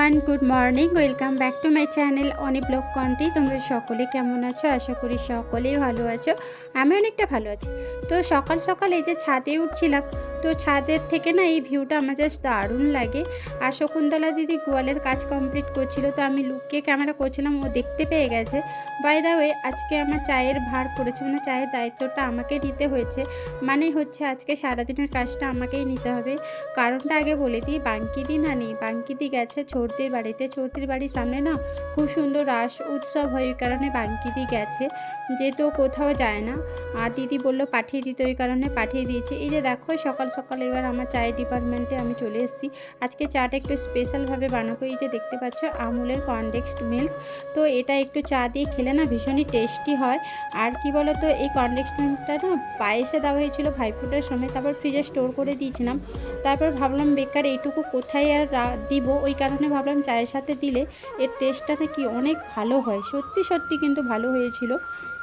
Everyone good morning welcome back to my channel অনেক blog কন্টি তোমরা সকলে কেমন আছো? আশা করি সকলেই ভালো আছো। আমি অনেকটা ভালো আছি। তো সকাল সকাল এই যে ছাদে উঠছিলাম তো ছাদের থেকে না এই ভিউটা আমার জাস্ট দারুণ লাগে। আর শকুন্তলা দিদি গোয়ালের কাজ কমপ্লিট করছিল, তো আমি লুকিয়ে ক্যামেরা করছিলাম, ও দেখতে পেয়ে গেছে। বাই দা ওয়ে আজকে আমার চায়ের ভার পড়েছে মানে চায়ের দায়িত্বটা আমাকে নিতে হয়েছে। মানে হচ্ছে আজকে সারাদিনের কাজটা আমাকেই নিতে হবে। কারণটা আগে বলে দিই, বাঙ্কিদি না নেই, বাঙ্কিদি গেছে ছোটদের বাড়িতে। ছোটদের বাড়ির সামনে না খুব সুন্দর রাস উৎসব হয়, ওই কারণে বাঙ্কিদি গেছে। যেহেতু কোথাও যায় না। আর দিদি বলল পাঠিয়ে দিতে, ওই কারণে পাঠিয়ে দিয়েছে। এই যে দেখো, সকাল সকাল এবার আমার চায়ের ডিপার্টমেন্টে আমি চলে এসেছি। আজকে চাটা একটু স্পেশালভাবে বানাবো। এই যে দেখতে পাচ্ছ, আমুলের কনডেক্সড মিল্ক তো এটা একটু চা দিয়ে খেলে না ভীষণই টেস্টি হয়। আর কি বলো তো এই কনডেক্সড মিল্কটা না পায়েসে দেওয়া হয়েছিল ভাইফোঁটার সময়, তারপর ফ্রিজে স্টোর করে দিয়েছিলাম। তারপর ভাবলাম, বেকার, এইটুকু কোথায় আর দিব? ওই কারণে ভাবলাম, চায়ের সাথে দিলে এর টেস্টটা নাকি অনেক ভালো হয়। সত্যি সত্যি কিন্তু ভালো হয়েছিল।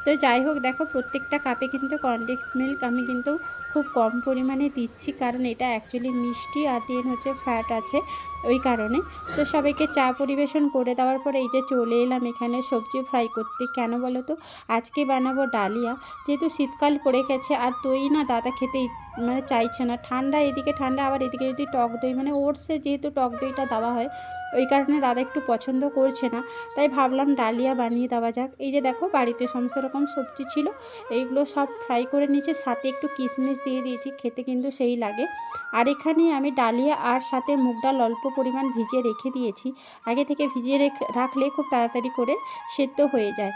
তো যাই হোক, দেখো প্রত্যেকটা কাপে কিন্তু কনডেক্স মিল্ক আমি কিন্তু খুব কম পরিমাণে দিচ্ছি কারণ এটা অ্যাকচুয়ালি মিষ্টি আর দেন হচ্ছে ফ্যাট আছে। ওই কারণে। তো সবাইকে চা পরিবেশন করে দেওয়ার পরে এই যে চলে এলাম এখানে সবজি ফ্রাই করতে। কেন বলো তো? আজকে বানাবো ডালিয়া। যেহেতু শীতকাল পড়ে গেছে, আর দই না দাদা খেতে মানে চাইছে না। ঠান্ডা এদিকে ঠান্ডা, আবার এদিকে যদি টক দই মানে ওটসে যেহেতু টক দইটা দেওয়া হয়, ওই কারণে দাদা একটু পছন্দ করছে না। তাই ভাবলাম ডালিয়া বানিয়ে দেওয়া যাক। এই যে দেখো, বাড়িতে সমস্ত রকম সবজি ছিল। এইগুলো সব ফ্রাই করে নিয়েছি। সাথে একটু কিশমিশ দিয়ে দিয়েছি। খেতে কিন্তু সেই লাগে। আর এখানে আমি ডালিয়া আর সাথে মুগ ডাল অল্প পরিমাণ ভিজিয়ে রেখে দিয়েছি। আগে থেকে ভিজিয়ে রেখ- রাখলে খুব তাড়াতাড়ি করে সেদ্ধ হয়ে যায়।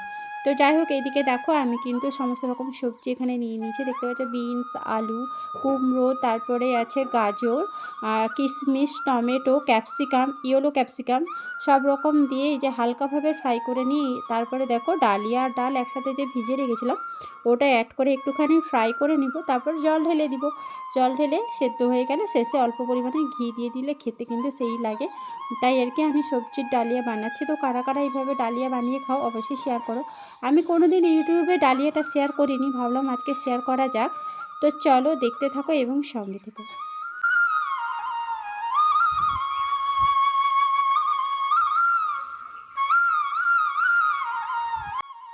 তো যাই হোক এইদিকে দেখো আমি কিন্তু সমস্ত রকম সবজি এখানে নিয়ে নিয়েছি। দেখতে পাচ্ছ বিনস, আলু, কুমড়ো, তারপরে আছে গাজর কিশমিশ, টমেটো, ক্যাপসিকাম, ইয়েলো ক্যাপসিকাম সব রকম দিয়ে এই যে হালকাভাবে ফ্রাই করে নিয়ে তারপরে দেখো ডালিয়া ডাল একসাথে যে ভিজে রেখেছিলাম, ওটা অ্যাড করে একটুখানি ফ্রাই করে নিব। তারপর জল ঢেলে দিব। জল ঢেলে সেদ্ধ হয়ে গেলে শেষে অল্প পরিমাণে ঘি দিয়ে দিলে খেতে কিন্তু সেই লাগে। তাই আর কি আমি সবজির ডালিয়া বানাচ্ছি। তো কারা কারা এইভাবে ডালিয়া বানিয়ে খাও অবশ্যই শেয়ার করো। আমি কোনো দিন ইউটিউবে ডালিয়াটা শেয়ার করিনি, ভাবলাম আজকে শেয়ার করা যাক। তো চলো দেখতে থাকো এবং সঙ্গে থেকো।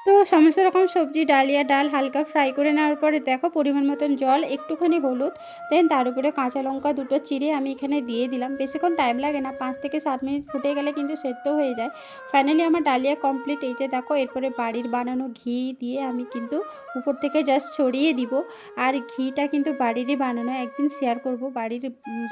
তো সমস্ত রকম সবজি, ডালিয়া, ডাল হালকা ফ্রাই করে নেওয়ার পরে দেখো পরিমাণ মতন জল, একটুখানি হলুদ দেন তার উপরে কাঁচা লঙ্কা দুটো চিড়ে আমি এখানে দিয়ে দিলাম। বেশিক্ষণ টাইম লাগে না, পাঁচ থেকে সাত মিনিট ফুটে গেলে কিন্তু সেদ্ধ হয়ে যায়। ফাইনালি আমার ডালিয়া কমপ্লিট এই যে দেখো এরপরে বাড়ির বানানো ঘি দিয়ে আমি কিন্তু উপর থেকে জাস্ট ছড়িয়ে দিব। আর ঘিটা কিন্তু বাড়িরই বানানো, একদিন শেয়ার করব বাড়ির,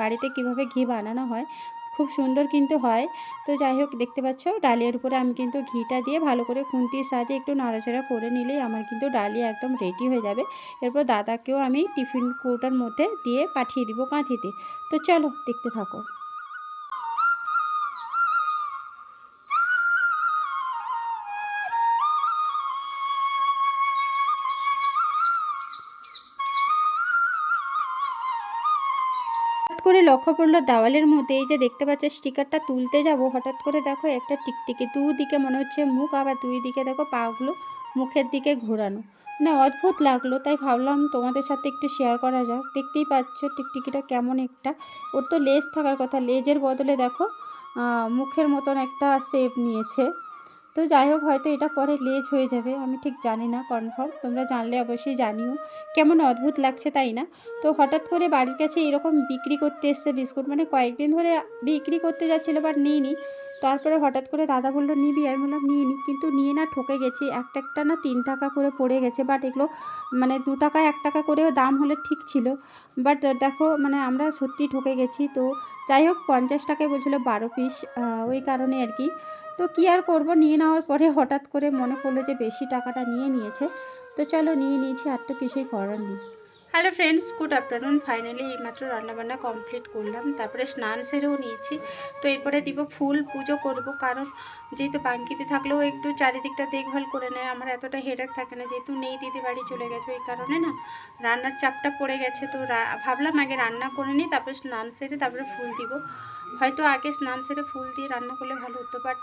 বাড়িতে কীভাবে ঘি বানানো হয়। খুব সুন্দর কিন্তু হয়। তো যাই হোক, দেখতে পাচ্ছ ডালিয়ার উপরে আমি কিন্তু ঘিটা দিয়ে ভালো করে খুন্তির সাথে একটু নাড়াচাড়া করে নিলেই আমার কিন্তু ডালিয়া একদম রেডি হয়ে যাবে। এরপর দাদাকেও আমি টিফিন কৌটার মধ্যে দিয়ে পাঠিয়ে দিব কাঁথিতে। তো চলো, দেখতে থাকো। লক্ষ্য পড়ল দেওয়ালের মধ্যে, এই যে দেখতে পাচ্ছ স্টিকারটা তুলতে যাব, হঠাৎ করে দেখো একটা টিকটিকি, দুদিকে মনে হচ্ছে মুখ, আবার দুই দিকে দেখো পাগুলো মুখের দিকে ঘোরানো। মানে অদ্ভুত লাগল, তাই ভাবলাম তোমাদের সাথে একটু শেয়ার করা যাক। দেখতেই পাচ্ছ টিকটিকিটা কেমন একটা। ওর তো লেজ থাকার কথা লেজের বদলে দেখো মুখের মতন একটা শেপ নিয়েছে। তো যাই হোক, হয়তো এটা পরে লেজ হয়ে যাবে, আমি ঠিক জানি না কনফার্ম তোমরা জানলে অবশ্যই জানিও। কেমন অদ্ভুত লাগছে তাই না? তো হঠাৎ করে বাড়ির কাছে এরকম বিক্রি করতে এসছে বিস্কুট মানে কয়েকদিন ধরে বিক্রি করতে যাচ্ছিল বাট নিইনি। তারপরে হঠাৎ করে দাদা বলল, নিবি? আমি বললাম নিয়ে নি কিন্তু নিয়ে না ঠকে গেছি, একটা একটা না তিন টাকা করে পড়ে গেছে বাট এগুলো মানে দু টাকা, এক টাকা করেও দাম হলে ঠিক ছিল। বাট দেখো মানে আমরা সত্যি ঠকে গেছি। তো যাই হোক, পঞ্চাশ টাকায় বলছিলো বারো পিস ওই কারণে আর কি। তো কী আর করব? নিয়ে নেওয়ার পরে হঠাৎ করে মনে পড়ল যে বেশি টাকাটা নিয়ে নিয়েছে। তো চলো নিয়ে নিয়েছি, আর তো কিছুই করার নেই। Hello friends good afternoon finally এইমাত্র রান্নাবান্না কমপ্লিট করলাম। তারপরে স্নান সেরেও নিয়েছি। তো এরপরে দিব ফুল পুজো করব। কারণ যেহেতু বাঙ্কিতে থাকলেও একটু চারিদিকটা দেখভাল করে নেয়। আমার এতটা হেডেক থাকে না। যেহেতু নেই দিদি বাড়ি চলে গেছে ওই কারণে না, রান্নার চাপটা পড়ে গেছে। তো ভাবলাম আগে রান্না করে নিই, তারপরে স্নান সেরে তারপরে ফুল দিব। হয়তো আগে স্নান সেরে ফুল দিয়ে রান্না করলে ভালো হতো বাট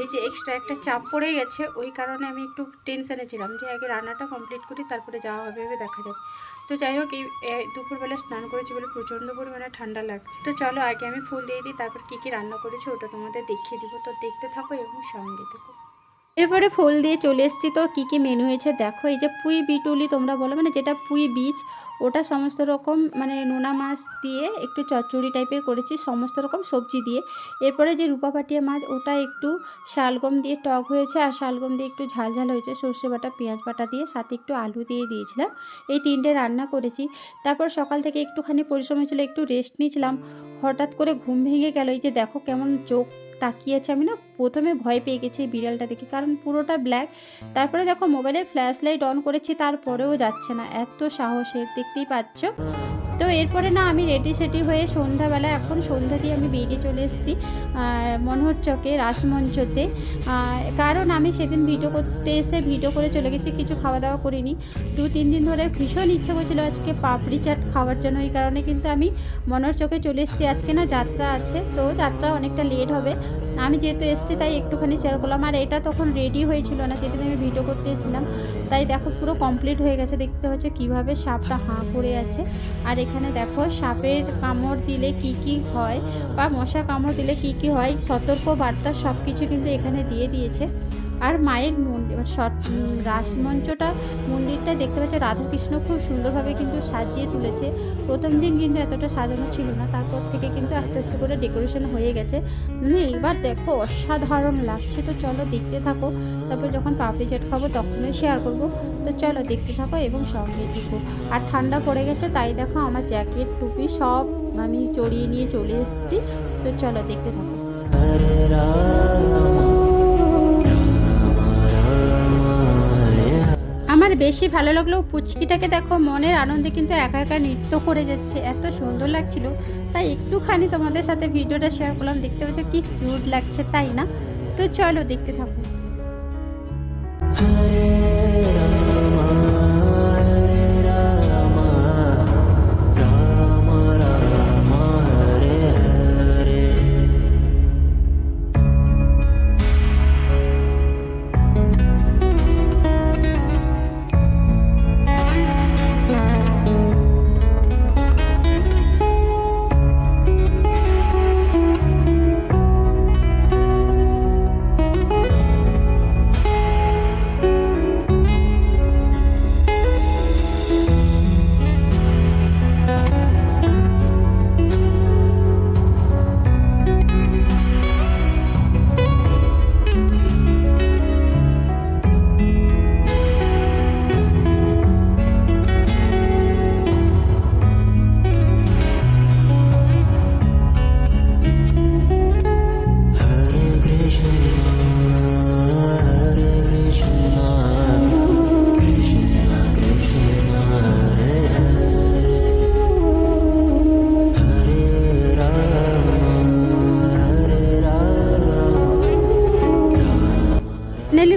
এই যে এক্সট্রা একটা চাপ পড়ে গেছে, ওই কারণে আমি একটু টেনশানে ছিলাম যে আগে রান্নাটা কমপ্লিট করি, তারপরে যাওয়া হবে ভেবে দেখা যাবে তো যাই হোক, এই দুপুরবেলা স্নান করেছি বলে প্রচণ্ড পরিমাণে ঠান্ডা লাগছে। তো চলো আগে আমি ফুল দিয়ে দিই, তারপর কী কী রান্না করেছি ওটা তোমাদের দেখিয়ে দিব। তো দেখতে থাকো এবং সঙ্গে থাকো। এরপরে ফুল দিয়ে চলে এসেছি, তো কী কী মেনু হয়েছে দেখো। এই যে পুঁই বিটুলি তোমরা বলো মানে যেটা পুঁই বীজ ওটা সমস্ত রকম মানে নোনা মাছ দিয়ে একটু চচ্চড়ি টাইপের করেছি, সমস্ত রকম সবজি দিয়ে। এরপরে যে রূপা রূপাপাটিয়া মাছ, ওটা একটু শালগম দিয়ে টক হয়েছে আর শালগম দিয়ে একটু ঝাল ঝাল হয়েছে। সর্ষে বাটা, পেঁয়াজ বাটা দিয়ে সাথে একটু আলু দিয়ে দিয়েছিলাম। এই তিনটে রান্না করেছি। তারপর সকাল থেকে একটুখানি পরিশ্রম হয়েছিল, একটু রেস্ট নিয়েছিলাম। হঠাৎ করে ঘুম ভেঙে গেল, এই যে দেখো কেমন চোখ তাকিয়েছে আমি না প্রথমে ভয় পেয়ে গেছি বিড়ালটা দেখে, কারণ পুরোটা ব্ল্যাক তারপরে দেখো মোবাইলে ফ্ল্যাশ লাইট অন করেছি, তারপরেও যাচ্ছে না। এত সাহসের দেখতেই পাচ্ছ। তো এরপরে না আমি রেডি সেটি হয়ে সন্ধ্যাবেলা এখন সন্ধ্যা দিয়ে আমি বেরিয়ে চলে এসেছি মনোহর চকে রাসমঞ্চতে। কারণ আমি সেদিন ভিডিও করতে এসে ভিডিও করে চলে গেছি, কিছু খাওয়া দাওয়া করিনি। দু, তিন দিন ধরে ভীষণ ইচ্ছে করছিল আজকে পাপড়ি চাট খাওয়ার জন্য, এই কারণে কিন্তু আমি মনোহর চকে চলে এসেছি। আজকে না যাত্রা আছে, তো যাত্রা অনেকটা লেট হবে। আমি যেহেতু এসেছি তাই একটুখানি শেয়ার করলাম। আর এটা তখন রেডি হয়েছিল না যেদিন আমি ভিডিও করতে এসেছিলাম। তাই দেখো পুরো কমপ্লিট হয়ে গেছে। দেখতে হচ্ছে কীভাবে সাপটা হাঁ করে আছে। আর এখানে দেখো সাপের কামড় দিলে কি কি হয় বা মশা কামড় দিলে কি কি হয় সতর্ক বার্তা সব কিছু কিন্তু এখানে দিয়ে দিয়েছে। আর মায়ের মন্দির সট উম, রাসমঞ্চটা মন্দিরটা দেখতে পাচ্ছ রাধাকৃষ্ণ খুব সুন্দরভাবে কিন্তু সাজিয়ে তুলেছে। প্রথম দিন কিন্তু এতটা সাজানো ছিল না তারপর থেকে কিন্তু আস্তে আস্তে করে ডেকোরেশন হয়ে গেছে। মানে এবার দেখো অসাধারণ লাগছে। তো চলো দেখতে থাকো তারপর যখন পাপড়ি চাট খাব তখনই শেয়ার করব। তো চলো দেখতে থাকো এবং সঙ্গে থাকো। আর ঠান্ডা পড়ে গেছে তাই দেখো আমার জ্যাকেট টুপি সব আমি চড়িয়ে নিয়ে চলে এসেছি। তো চলো দেখতে থাকো। আমার বেশি ভালো লাগল পুচকিটাকে দেখো, মনের আনন্দে কিন্তু একা একা নৃত্য করে যাচ্ছে। এত সুন্দর লাগছিল। তাই একটুখানি তোমাদের সাথে ভিডিওটা শেয়ার করলাম। দেখতে পাচ্ছ কি কিউট লাগছে, তাই না? তো চলো দেখতে থাকো।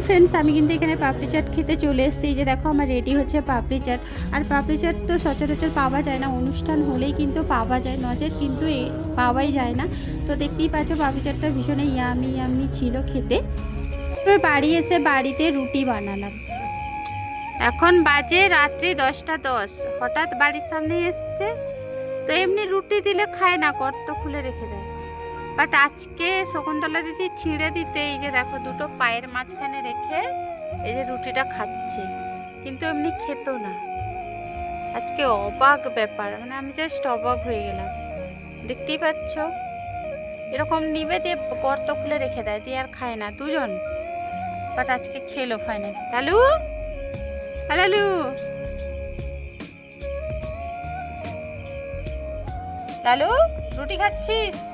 ফ্রেন্ডস আমি কিন্তু এখানে পাপড়ি চাট খেতে চলে এসেছি। যে দেখো, আমার রেডি হচ্ছে পাপড়ি চাট। আর পাপড়ি চাট তো সচরাচর পাওয়া যায় না, অনুষ্ঠান হলেই কিন্তু পাওয়া যায়। নজর কিন্তু পাওয়াই যায় না। তো দেখতেই পাচ্ছ, পাপড়ি চাটটা ভীষণ ইয়ামি ইয়ামি ছিল খেতে। এবার বাড়ি এসে বাড়িতে রুটি বানালাম। এখন বাজে রাত্রি দশটা দশ। হঠাৎ বাড়ির সামনে এসছে। তো এমনি রুটি দিলে খায় না, গর্ত খুলে রেখে দেয়। বাট আজকে শকুন্তলা দিদি ছিঁড়ে দিতে এই যে দেখো দুটো পায়ের মাঝখানে রেখে এই যে রুটিটা খাচ্ছে। কিন্তু এমনি খেত না। আজকে অবাক ব্যাপার মানে আমি জাস্ট অবাক হয়ে গেলাম। দেখতেই পাচ্ছ? এরকম নিবে দিয়ে গর্ত খুলে রেখে দেয় দিয়ে আর খায় না দুজন। বাট আজকে খেলো ফাইনালি লালু? আ, লালু রুটি খাচ্ছিস?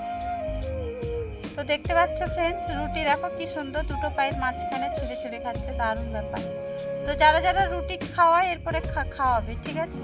দেখতে পাচ্ছ ফ্রেন্ডস রুটি দেখো কি সুন্দর, দুটো পায়ের মাঝখানে ছিঁড়ে ছিঁড়ে খাচ্ছে, দারুণ ব্যাপার। তো যারা যারা রুটি খাওয়ায়, এরপরে খাওয়াবে, ঠিক আছে?